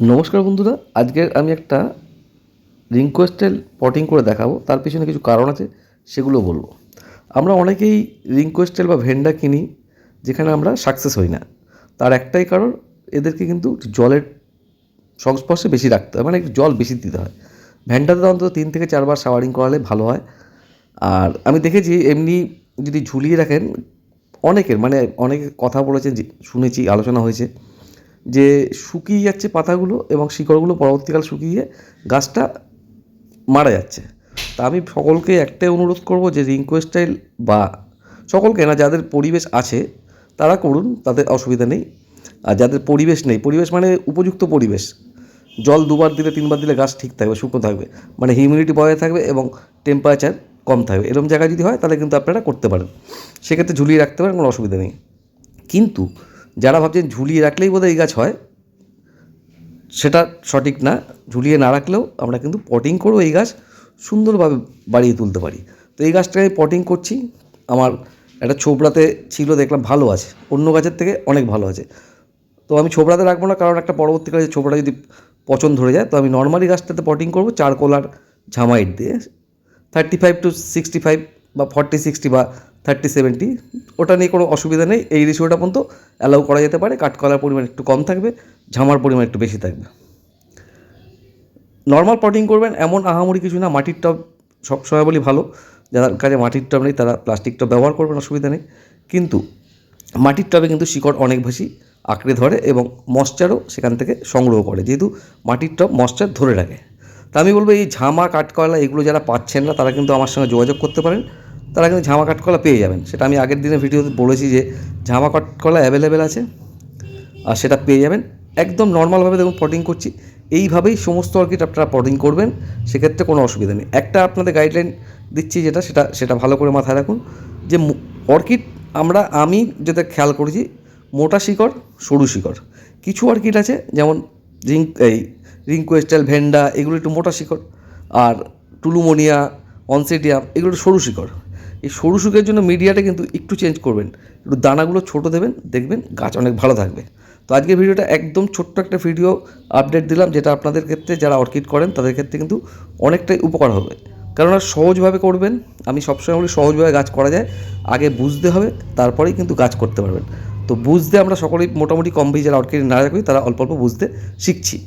নমস্কার বন্ধুরা, আজকে আমি একটা রিংকোয়েস্টেল পটিং করে দেখাবো, তার পিছনে কিছু কারণ আছে, সেগুলো বলব। আমরা অনেকেই রিংকোয়েস্টেল বা ভেন্ডা কিনি যেখানে আমরা সাকসেস হই না। তার একটাই কারণ, এদেরকে কিন্তু জলের সংস্পর্শে বেশি রাখতে হয় মানে একটু জল বেশি দিতে হয়। ভ্যানটাতে তো অন্তত তিন থেকে চারবার শাওয়ারিং করালে ভালো হয়। আর আমি দেখেছি, এমনি যদি ঝুলিয়ে রাখেন, অনেকের মানে অনেকে কথা বলেছেন শুনেছি, আলোচনা হয়েছে। যে শুকিয়ে যাচ্ছে পাতাগুলো এবং শিকড়গুলো পরবর্তীকাল শুকিয়ে গাছটা মারা যাচ্ছে। তা আমি সকলকে একটাই অনুরোধ করব যে রিংকোয়েস্টাইল বা সকলকে না, যাদের পরিবেশ আছে তারা করুন, তাদের অসুবিধা নেই। আর যাদের পরিবেশ নেই, পরিবেশ মানে উপযুক্ত পরিবেশ। জল দুবার দিলে, তিনবার দিলে গাছ ঠিক থাকবে, শুকনো থাকবে। মানে হিউমিডিটি বজায় থাকবে এবং টেম্পারেচার কম থাকবে। এরকম জায়গায় যদি হয়, তাহলে কিন্তু আপনারা করতে পারেন। সেক্ষেত্রে ঝুলিয়ে রাখতে পারেন, কোনো অসুবিধা নেই। কিন্তু যারা ভাবছেন ঝুলিয়ে রাখলেই বোধহয় এই গাছ হয়, সেটা সঠিক না। ঝুলিয়ে না রাখলেও আমরা কিন্তু পটিং করেও এই গাছ সুন্দরভাবে বাড়িয়ে তুলতে পারি। তো এই গাছটাকে আমি পটিং করছি। আমার একটা ছোবড়াতে ছিল, দেখলাম ভালো আছে। অন্য গাছের থেকে অনেক ভালো আছে। তো আমি ছোবড়াতে রাখব না, কারণ একটা পরবর্তীকালে ছোবড়া যদি পচন ধরে যায়, তো আমি নর্মালি গাছটাতে পটিং করব চারকোল আর ঝামাইট দিয়ে। Thirty five to sixty five বা ফর্টি সিক্সটি বা থার্টি সেভেন্টি ওটা নিয়ে কোনো অসুবিধা নেই। এই রেশিওটা পর্যন্ত অ্যালাউ করা যেতে পারে। কাঠকলার পরিমাণ একটু কম থাকবে, ঝামার পরিমাণ একটু বেশি থাকবে। নর্মাল পটিং করবেন, এমন আহামরি কিছু না। মাটির টব সবসময় বলি ভালো। যাদের কাছে মাটির টব নেই, তারা প্লাস্টিক টব ব্যবহার করবেন, অসুবিধা নেই। কিন্তু মাটির টবে কিন্তু শিকড় অনেক বেশি আঁকড়ে ধরে এবং মশ্চারও সেখান থেকে সংগ্রহ করে। যেহেতু মাটির টব মশ্চার ধরে রাখে। তা আমি বলব, এই ঝামা, কাঠকলা, এগুলো যারা পাচ্ছেন না, তারা কিন্তু আমার সঙ্গে যোগাযোগ করতে পারেন। তারা কিন্তু ঝামা কাঠকলা পেয়ে যাবেন। সেটা আমি আগের দিনের ভিডিওতে বলেছি যে ঝামা কাঠকলা অ্যাভেলেবেল আছে, আর সেটা পেয়ে যাবেন। একদম নর্মালভাবে দেখুন পটিং করছি। এইভাবেই সমস্ত অর্কিড আপনারা পটিং করবেন, সেক্ষেত্রে কোনো অসুবিধা নেই। একটা আপনাদের গাইডলাইন দিচ্ছি যেটা, সেটা সেটা ভালো করে মাথায় রাখুন যে অর্কিড আমরা, আমি যেটা খেয়াল করেছি, মোটা শিকড়, সরু শিকড়। কিছু অর্কিড আছে, যেমন রিং এই রিংকোয়েস্টাল ভেন্ডা, এগুলো একটু মোটা শিকড়। আর টুলুমোনিয়া অনসেটিয়াম এগুলো সরু শিকড়। এই সরু শিকড়ের জন্য মিডিয়াটা কিন্তু একটু চেঞ্জ করবেন। একটু দানাগুলো ছোটো দেবেন, দেখবেন গাছ অনেক ভালো থাকবে। তো আজকের ভিডিওটা একদম ছোট্ট একটা ভিডিও আপডেট দিলাম, যেটা আপনাদের ক্ষেত্রে যারা অর্কিড করেন, তাদের ক্ষেত্রে কিন্তু অনেকটাই উপকার হবে। কেননা সহজভাবে করবেন, আমি সবসময় বলি সহজভাবে গাছ করা যায়, আগে বুঝতে হবে, তারপরেই কিন্তু গাছ করতে পারবেন। তো বুঝতে আমরা সকলেই মোটামুটি কম যারা অর্কিড না রাখি তারা অল্প অল্প বুঝতে শিখছি।